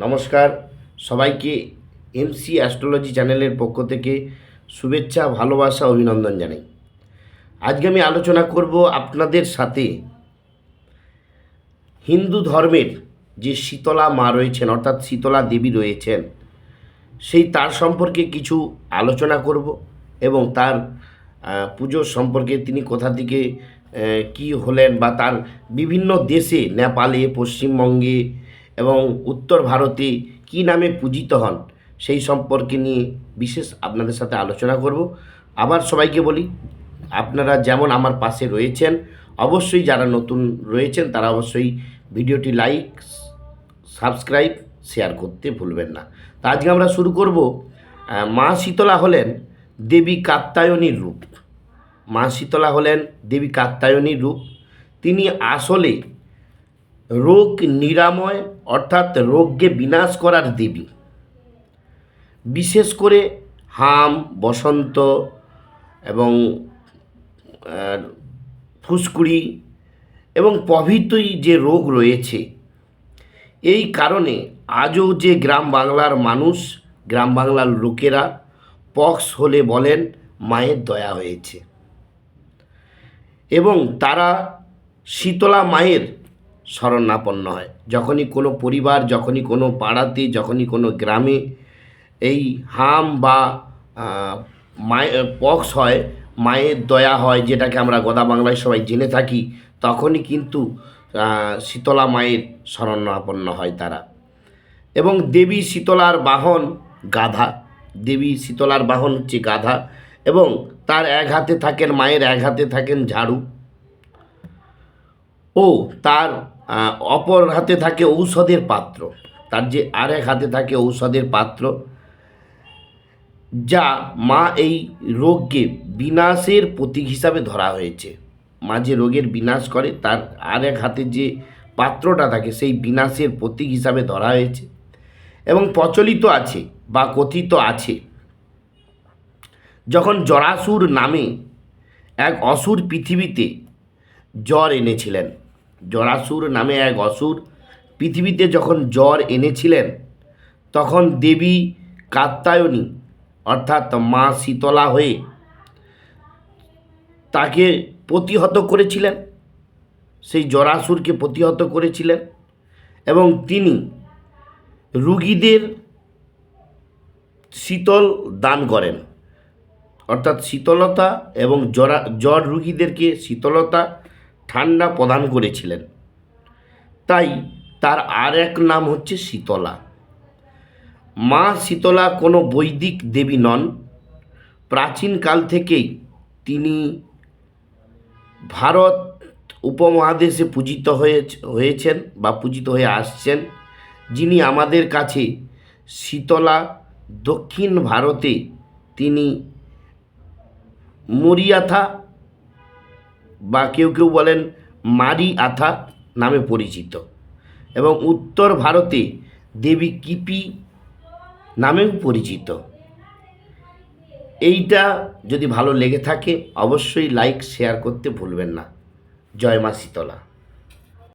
নমস্কার। সবাইকে MC astrology চ্যানেলের পক্ষ থেকে শুভেচ্ছা, ভালোবাসা, অভিনন্দন জানাই। আজকে আমি আলোচনা করব আপনাদের সাথে হিন্দু ধর্মের যে শীতলা মা রয়েছেন, অর্থাৎ শীতলা দেবী রয়েছেন, সেই তার সম্পর্কে কিছু আলোচনা করব এবং তার পুজোর সম্পর্কে তিনি কোথা থেকে কি হলেন বা তার বিভিন্ন দেশে, নেপালে, পশ্চিমবঙ্গে এবং উত্তর ভারতে কি নামে পূজিত হন সেই সম্পর্কে নিয়ে বিশেষ আপনাদের সাথে আলোচনা করব। আবার সবাইকে বলি, আপনারা যেমন আমার পাশে রয়েছেন, অবশ্যই যারা নতুন রয়েছেন তারা অবশ্যই ভিডিওটি লাইক, সাবস্ক্রাইব, শেয়ার করতে ভুলবেন না। তা আজকে আমরা শুরু করব। মা শীতলা হলেন দেবী কাত্যায়নীর রূপ। মা শীতলা হলেন দেবী কাত্যায়নীর রূপ। তিনি আসলে রোগ নিরাময় অর্থাৎ রোগকে বিনাশ করার দেবী। বিশেষ করে হাম, বসন্ত এবং ফুসকুড়ি এবং প্রভৃতি যে রোগ রয়েছে, এই কারণে আজও যে গ্রাম বাংলার মানুষ, গ্রাম বাংলার লোকেরা পক্স হলে বলেন মায়ের দয়া হয়েছে। এবং তারা শীতলা মায়ের শরণাপন্ন হয়। যখনই কোনো পরিবার, যখনই কোনো পাড়াতে, যখনই কোনো গ্রামে এই হাম বা মায়ের পক্স হয়, মায়ের দয়া হয়, যেটাকে আমরা গদা বাংলায় সবাই জেনে থাকি, তখনই কিন্তু শীতলা মায়ের শরণাপন্ন হয় তারা। এবং দেবী শীতলার বাহন গাধা। দেবী শীতলার বাহন হচ্ছে গাধা। এবং তার এক হাতে থাকেন, মায়ের এক হাতে থাকেন ঝাড়ু। ও তার অপর হাতে থাকে ঔষধের পাত্র। তার যে আর এক হাতে থাকে ঔষধের পাত্র, যা মা এই রোগকে বিনাশের প্রতীক হিসাবে ধরা হয়েছে। মা যে রোগের বিনাশ করে, তার আর এক হাতে যে পাত্রটা থাকে, সেই বিনাশের প্রতীক হিসাবে ধরা হয়েছে। এবং প্রচলিত আছে বা কথিত আছে, যখন জরাসুর নামে এক অসুর পৃথিবীতে জ্বর এনেছিলেন। জরাসুর নামে এক অসুর পৃথিবীতে যখন জ্বর এনেছিলেন, তখন দেবী কাত্যায়নী, অর্থাৎ মা শীতলা হয়ে তাকে প্রতিহত করেছিলেন। সেই জরাসুরকে প্রতিহত করেছিলেন এবং তিনি রুগীদের শীতল দান করেন। অর্থাৎ শীতলতা এবং জ্বরা জ্বর রুগীদেরকে শীতলতা ঠান্ডা প্রদান করেছিলেন। তাই তার আর এক নাম হচ্ছে শীতলা। মা শীতলা কোনো বৈদিক দেবী নন। প্রাচীনকাল থেকেই তিনি ভারত উপমহাদেশে পূজিত হয়ে, হয়েছেন বা পূজিত হয়ে আসছেন। যিনি আমাদের কাছে শীতলা দক্ষিণ ভারতে তিনি মরিয়াথা বা কেউ কেউ বলেন মারি আথা নামে পরিচিত। এবং উত্তর ভারতে দেবী কিপি নামেও পরিচিত। এইটা যদি ভালো লেগে থাকে, অবশ্যই লাইক শেয়ার করতে ভুলবেন না। জয় মা শীতলা।